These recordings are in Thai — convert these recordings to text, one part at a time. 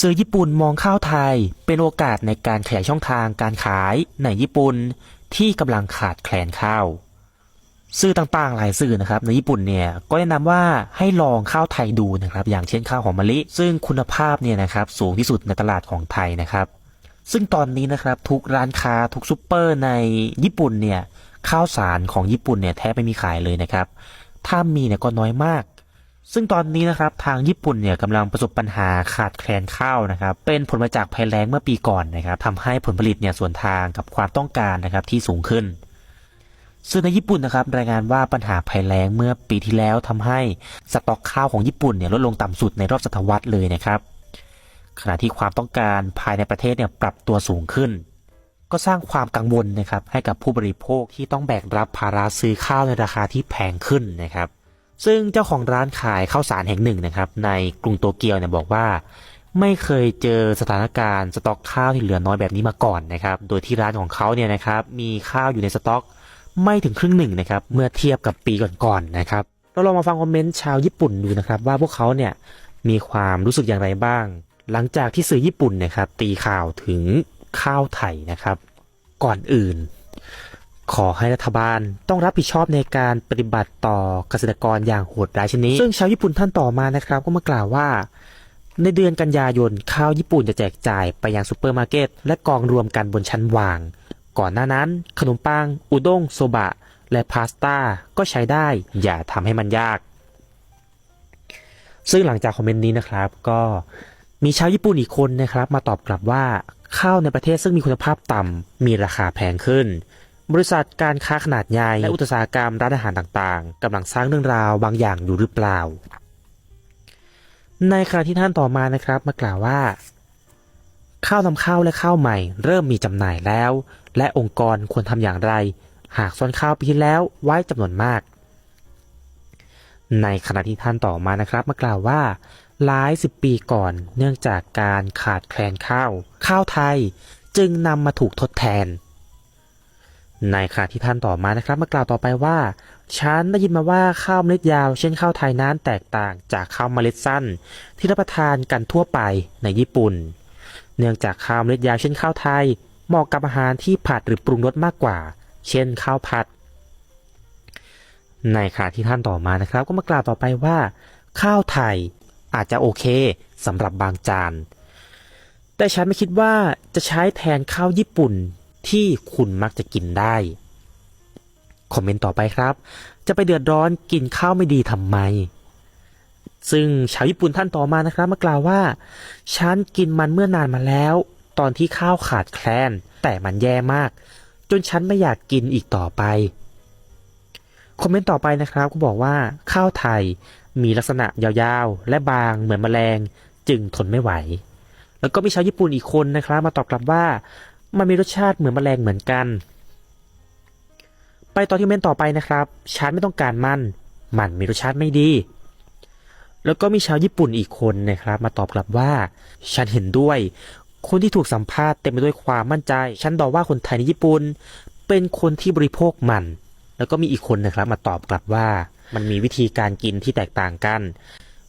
สื่อญี่ปุ่นมองข้าวไทยเป็นโอกาสในการขยายช่องทางการขายในญี่ปุ่นที่กำลังขาดแคลนข้าว สื่อต่างๆ หลายสื่อนะครับในญี่ปุ่นเนี่ยก็แนะนำว่าให้ลองข้าวไทยดูนะครับอย่างเช่นข้าวหอมมะลิ ซึ่งคุณภาพเนี่ยนะครับสูงที่สุดในตลาดของไทยนะครับ ซึ่งตอนนี้นะครับทุกร้านค้าทุกซูเปอร์ในญี่ปุ่นเนี่ยข้าวสารของญี่ปุ่นเนี่ยแทบไม่มีขายเลยนะครับ ถ้ามีเนี่ยก็น้อยมาก ซึ่งตอนนี้นะครับทางญี่ปุ่นเนี่ยกำลังประสบปัญหาขาดแคลนข้าวนะครับเป็นผลมาจากภัยแล้งเมื่อปีก่อนนะครับทำให้ผลผลิตเนี่ยส่วนทางกับความต้องการนะครับที่สูงขึ้น ซึ่งในญี่ปุ่นนะครับรายงานว่าปัญหาภัยแล้งเมื่อปีที่แล้วทำให้สต็อกข้าวของญี่ปุ่นเนี่ยลดลงต่ำสุดในรอบศตวรรษเลยนะครับขณะที่ความต้องการภายในประเทศเนี่ยปรับตัวสูงขึ้น ก็สร้างความกังวลนะครับให้กับผู้บริโภคที่ต้องแบกรับภาระซื้อข้าวในราคาที่แพงขึ้นนะครับ ซึ่งเจ้าของร้านขายข้าวสารแห่งหนึ่งนะครับ ในกรุงโตเกียวเนี่ยบอกว่า ไม่เคยเจอสถานการณ์สต็อกข้าวที่เหลือน้อยแบบนี้มาก่อนนะครับ โดยที่ร้านของเขาเนี่ยนะครับมีข้าวอยู่ในสต็อกไม่ถึงครึ่งหนึ่งนะครับเมื่อเทียบกับปีก่อนๆนะครับเราลองมาฟังคอมเมนต์ชาวญี่ปุ่นดูนะครับ ว่าพวกเขาเนี่ยมีความรู้สึกอย่างไรบ้าง หลังจากที่สื่อญี่ปุ่นนะครับตีข่าวถึงข้าวไทยนะครับ ก่อนอื่น ขอให้รัฐบาลต้องรับผิดชอบในการปฏิบัติต่อเกษตรกรอย่างโหดร้ายเช่นนี้ซึ่งชาวญี่ปุ่นท่านต่อมานะครับ ก็มากล่าวว่า ในเดือนกันยายนข้าวญี่ปุ่นจะแจกจ่ายไปยังซูเปอร์มาร์เก็ตและกองรวมกันบนชั้นวาง ก่อนหน้านั้น ขนมปัง อุด้งโซบะ และพาสต้าก็ใช้ได้ อย่าทำให้มันยาก ซึ่งหลังจากคอมเมนต์นี้นะครับ ก็มีชาวญี่ปุ่นอีกคนนะครับ มาตอบกลับว่าข้าวในประเทศซึ่งมีคุณภาพต่ำมีราคาแพงขึ้น บริษัทการค้าขนาดใหญ่และอุตสาหกรรมร้านอาหารต่างๆกำลังสร้างเรื่องราวบางอย่างอยู่หรือเปล่า ในขณะที่ท่านต่อมานะครับมากล่าวว่า ข้าวนำเข้าและข้าวใหม่ เริ่มมีจำหน่ายแล้ว และองค์กรควรทำอย่างไร หากซ่อนข้าวปีที่แล้วไว้จำนวนมาก ในขณะที่ท่านต่อมานะครับมากล่าวว่าหลายสิบปีก่อนเนื่องจากการขาดแคลนข้าว ข้าวไทยจึงนำมาถูกทดแทน ในขณะที่ท่านต่อมานะครับมากล่าวต่อไปว่า ฉันได้ยินมาว่าข้าวเมล็ดยาวเช่นข้าวไทยนั้นแตกต่างจากข้าวเมล็ดสั้น ที่รับประทานกันทั่วไปในญี่ปุ่น เนื่องจากข้าวเมล็ดยาวเช่นข้าวไทยเหมาะกับอาหารที่ผัดหรือปรุงรสมากกว่า เช่นข้าวผัด ในขณะที่ท่านต่อมานะครับ ก็มากล่าวต่อไปว่า ข้าวไทยอาจจะโอเคสำหรับบางจาน แต่ฉันไม่คิดว่าจะใช้แทนข้าวญี่ปุ่น ที่คุณมักจะกินได้ คอมเมนต์ต่อไปครับ จะไปเดือดร้อนกินข้าวไม่ดีทำไม ซึ่งชาวญี่ปุ่นท่านต่อมานะครับมากล่าวว่า ฉันกินมันเมื่อนานมาแล้ว ตอนที่ข้าวขาดแคลน แต่มันแย่มาก จนฉันไม่อยากกินอีกต่อไป คอมเมนต์ต่อไปนะครับก็บอกว่าข้าวไทยมีลักษณะยาวๆ และบางเหมือนแมลงจึงทนไม่ไหว แล้วก็มีชาวญี่ปุ่นอีกคนนะครับ มาตอบกลับว่า มันมีรสชาติเหมือนแมลงเหมือนกัน ไปต่อที่เมนต์ต่อไปนะครับฉันไม่ต้องการมัน มันมีรสชาติไม่ดี แล้วก็มีชาวญี่ปุ่นอีกคนนะครับ มาตอบกลับว่า ฉันเห็นด้วย คนที่ถูกสัมภาษณ์เต็มไปด้วยความมั่นใจ ฉันบอว่าคนไทยในญี่ปุ่นเป็นคนที่บริโภคมัน แล้วก็มีอีกคนนะครับ มาตอบกลับว่า มันมีวิธีการกินที่แตกต่างกัน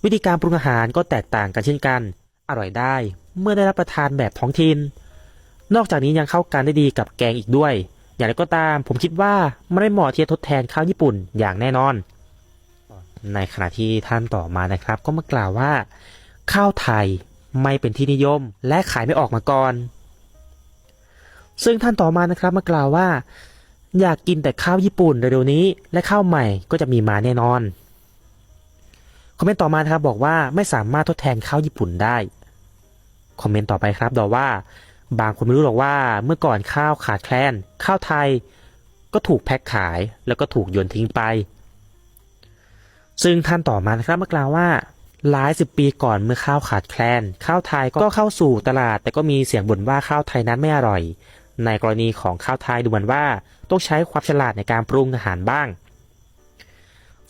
วิธีการปรุงอาหารก็แตกต่างกันเช่นกัน อร่อยได้ เมื่อได้รับประทานแบบท้องถิ่น นอกจากนี้ยังเข้ากันได้ดีกับแกงอีกด้วย อย่างไรก็ตามผมคิดว่าไมันไม่เหมาะที่จะทดแทนข้าวญี่ปุ่นอย่างแน่นอน ในขณะที่ท่านต่อมานะครับ ก็มากล่าวว่า ข้าวไทยไม่เป็นที่นิยม และขายไม่ออกมาก่อน ซึ่งท่านต่อมานะครับมากล่าวว่า อยากกินแต่ข้าวญี่ปุ่นเร็วๆนี้ และข้าวใหม่ก็จะมีมาแน่นอนคอมเมนต์ต่อมานะครับบอกว่าไม่สามารถทดแทนข้าวญี่ปุ่นได้ คอมเมนต์ต่อไปครับบอกว่า บางคนไม่รู้หรอกว่าเมื่อก่อนข้าวขาดแคลน ข้าวไทยก็ถูกแพ็คขายแล้วก็ถูกโยนทิ้งไป ซึ่งท่านต่อมานะครับเมากล่าวว่าหลายสิบปีก่อนเมื่อข้าวขาดแคลน ข้าวไทยก็เข้าสู่ตลาด แต่ก็มีเสียงบ่นว่าข้าวไทยนั้นไม่อร่อย ในกรณีของข้าวไทยดูเหมือนว่าต้องใช้ความฉลาดในการปรุงอาหารบ้าง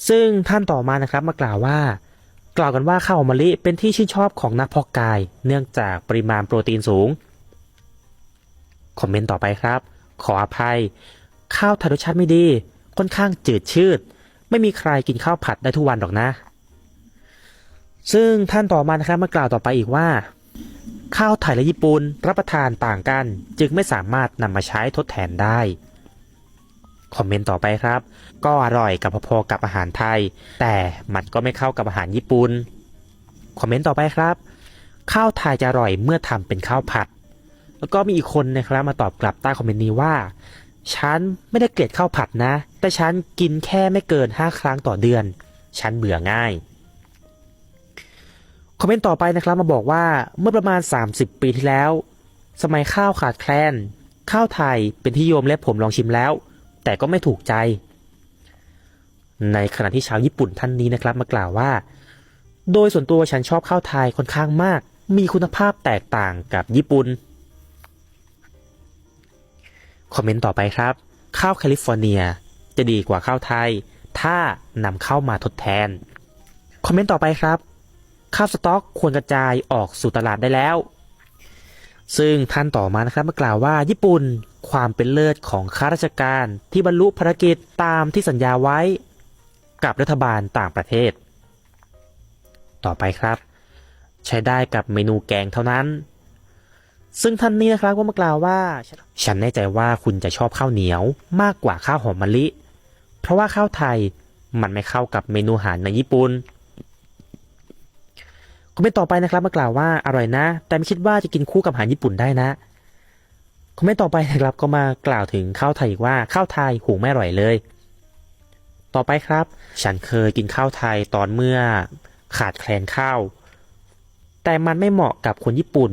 ซึ่งท่านต่อมานะครับมากล่าวว่า กล่าวกันว่าข้าวมมะลิเป็นที่ชื่นชอบของนักเพาะกาย เนื่องจากปริมาณโปรตีนสูง คอมเมนต์ต่อไปครับ ขออภัย ข้าวไทยรสชาติไม่ดี ค่อนข้างจืดชืด ไม่มีใครกินข้าวผัดได้ทุกวันหรอกนะ ซึ่งท่านต่อมานะครับมากล่าวต่อไปอีกว่า ข้าวไทยและญี่ปุ่นรับประทานต่างกัน จึงไม่สามารถนำมาใช้ทดแทนได้คอมเมนต์ต่อไปครับ ก็อร่อยกับพอๆกับอาหารไทย แต่มันก็ไม่เข้ากับอาหารญี่ปุ่นคอมเมนต์ต่อไปครับ ข้าวไทยจะอร่อยเมื่อทำเป็นข้าวผัด แล้วก็มีอีกคนนะครับมาตอบกลับใต้คอมเมนต์นี้ว่า ฉันไม่ได้เกลียดข้าวผัดนะ แต่ฉันกินแค่ไม่เกิน 5 ครั้งต่อเดือน ฉันเบื่อง่าย คอมเมนต์ต่อไปนะครับมาบอกว่าเมื่อประมาณ 30 ปีที่แล้ว สมัยข้าวขาดแคลน ข้าวไทยเป็นที่นิยมและผมลองชิมแล้ว แต่ก็ไม่ถูกใจ ในขณะที่ชาวญี่ปุ่นท่านนี้นะครับมากล่าวว่า โดยส่วนตัวฉันชอบข้าวไทยค่อนข้างมาก มีคุณภาพแตกต่างกับญี่ปุ่น คอมเมนต์ต่อไปครับ ข้าวแคลิฟอร์เนีย จะดีกว่าข้าวไทย ถ้านำเข้ามาทดแทน คอมเมนต์ต่อไปครับ ข้าวสต๊อกควรกระจายออกสู่ตลาดได้แล้ว ซึ่งท่านต่อมานะครับมากล่าวว่าญี่ปุ่นความเป็นเลิศของข้าราชการที่บรรลุภารกิจตามที่สัญญาไว้ กับรัฐบาลต่างประเทศ ต่อไปครับ ใช้ได้กับเมนูแกงเท่านั้น ซึ่งท่านนี้นะครับก็มากล่าวว่า ฉันแน่ใจว่าคุณจะชอบข้าวเหนียวมากกว่าข้าวหอมมะลิ เพราะว่าข้าวไทยมันไม่เข้ากับเมนูอาหารในญี่ปุ่นคอมเมนต์ต่อไปนะครับมากล่าวว่าอร่อยนะ แต่ไม่คิดว่าจะกินคู่กับอาหารญี่ปุ่นได้นะคอมเมนต์ต่อไปนะครับก็มากล่าวถึงข้าวไทยอีกว่าข้าวไทยหุงไม่อร่อยเลย ต่อไปครับ ฉันเคยกินข้าวไทยตอนเมื่อขาดแคลนข้าว แต่มันไม่เหมาะกับคนญี่ปุ่น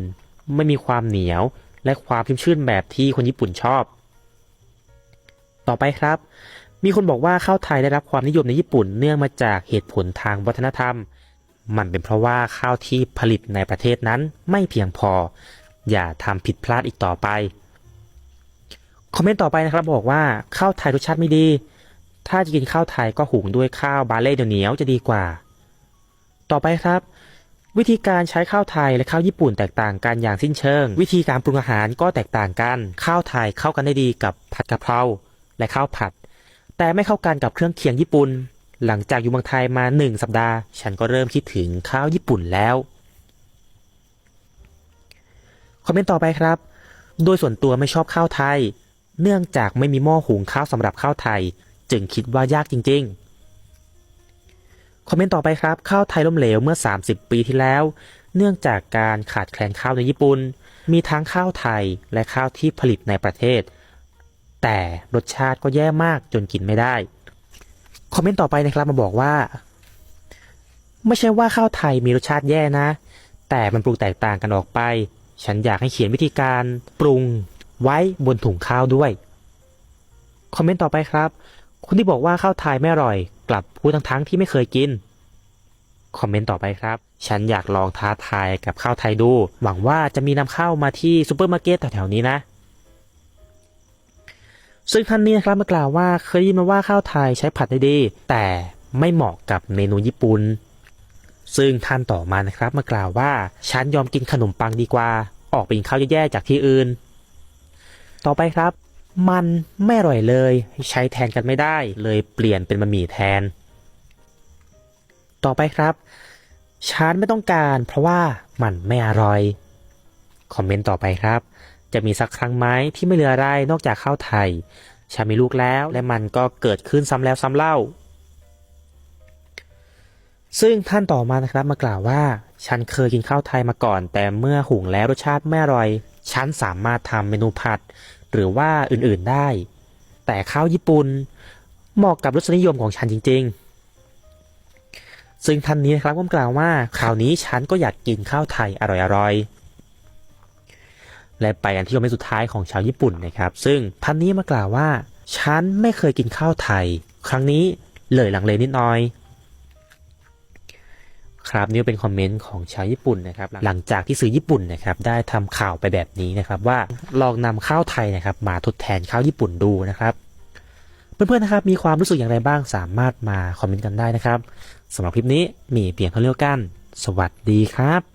ไม่มีความเหนียว และความชุ่มชื่นแบบที่คนญี่ปุ่นชอบ ต่อไปครับ มีคนบอกว่าข้าวไทยได้รับความนิยมในญี่ปุ่นเนื่องมาจากเหตุผลทางวัฒนธรรม มันเป็นเพราะว่าข้าวที่ผลิตในประเทศนั้นไม่เพียงพอ อย่าทำผิดพลาดอีกต่อไป คอมเมนต์ต่อไปนะครับบอกว่าข้าวไทยรสชาติไม่ดี ถ้าจะกินข้าวไทยก็หุงด้วยข้าวบาเล่เหนียวจะดีกว่า ต่อไปครับ วิธีการใช้ข้าวไทยและข้าวญี่ปุ่นแตกต่างกันอย่างสิ้นเชิง วิธีการปรุงอาหารก็แตกต่างกัน ข้าวไทยเข้ากันได้ดีกับผัดกะเพราและข้าวผัด แต่ไม่เข้ากันกับเครื่องเคียงญี่ปุ่น หลังจากอยู่เมืองไทยมาหนึ่งสัปดาห์ ฉันก็เริ่มคิดถึงข้าวญี่ปุ่นแล้วคอมเมนต์ต่อไปครับ โดยส่วนตัวไม่ชอบข้าวไทย เนื่องจากไม่มีหม้อหุงข้าวสำหรับข้าวไทย จึงคิดว่ายากจริง ๆ คอมเมนต์ต่อไปครับ ข้าวไทยล้มเหลวเมื่อ 30 ปีที่แล้ว เนื่องจากการขาดแคลนข้าวในญี่ปุ่น มีทั้งข้าวไทยและข้าวที่ผลิตในประเทศ แต่รสชาติก็แย่มากจนกินไม่ได้ คอมเมนต์ต่อไปนะครับมาบอกว่า ไม่ใช่ว่าข้าวไทยมีรสชาติแย่นะ แต่มันปรุงแตกต่างกันออกไป ฉันอยากให้เขียนวิธีการปรุงไว้บนถุงข้าวด้วย คอมเมนต์ต่อไปครับ คนที่บอกว่าข้าวไทยไม่อร่อย ลับพูดทั้งๆที่ไม่เคยกิน คอมเมนต์ต่อไปครับ ฉันอยากลองท้าทายกับข้าวไทยดู หวังว่าจะมีนำเข้ามาที่ซูเปอร์มาร์เก็ตแถวๆนี้นะ ซึ่งท่านนี้นะครับมากล่าวว่าเคยได้ยินมาว่าข้าวไทยใช้ผัดได้ดี แต่ไม่เหมาะกับเมนูญี่ปุ่น ซึ่งท่านต่อมานะครับมากล่าวว่าฉันยอมกินขนมปังดีกว่า ออกไปกินข้าวแย่ๆจากที่อื่น ต่อไปครับ มันไม่อร่อยเลย ใช้แทนกันไม่ได้ เลยเปลี่ยนเป็นบะหมี่แทน ต่อไปครับฉันไม่ต้องการเพราะว่ามันไม่อร่อย คอมเมนต์ต่อไปครับ จะมีสักครั้งไหมที่ไม่เหลืออะไรนอกจากข้าวไทยฉันมีลูกแล้วและมันก็เกิดขึ้นซ้ำแล้วซ้ำเล่า ซึ่งท่านต่อมานะครับมากล่าวว่า ฉันเคยกินข้าวไทยมาก่อน แต่เมื่อหุงแล้วรสชาติไม่อร่อย ฉันสามารถทำเมนูผัด หรือว่าอื่นๆได้ แต่ข้าวญี่ปุ่นเหมาะกับรสนิยมของฉันจริง ๆ ซึ่งท่านนี้นะครับก็กล่าวว่าคราวนี้ฉันก็อยากกินข้าวไทยอร่อยๆ และไปอันที่ยมสุดท้ายของชาวญี่ปุ่นนะครับ ซึ่งท่านนี้มากล่าวว่า ฉันไม่เคยกินข้าวไทย ครั้งนี้เลยหลังเลนิดหน่อย ครับนี่เป็นคอมเมนต์ของชาวญี่ปุ่นนะครับหลังจากที่สื่อญี่ปุ่นนะครับได้ทำข่าวไปแบบนี้นะครับว่าลองนำข้าวไทยนะครับมาทดแทนข้าวญี่ปุ่นดูนะครับเพื่อนๆนะครับมีความรู้สึกอย่างไรบ้างสามารถมาคอมเมนต์กันได้นะครับสำหรับคลิปนี้มีเพียงเท่านี้กัน สวัสดีครับ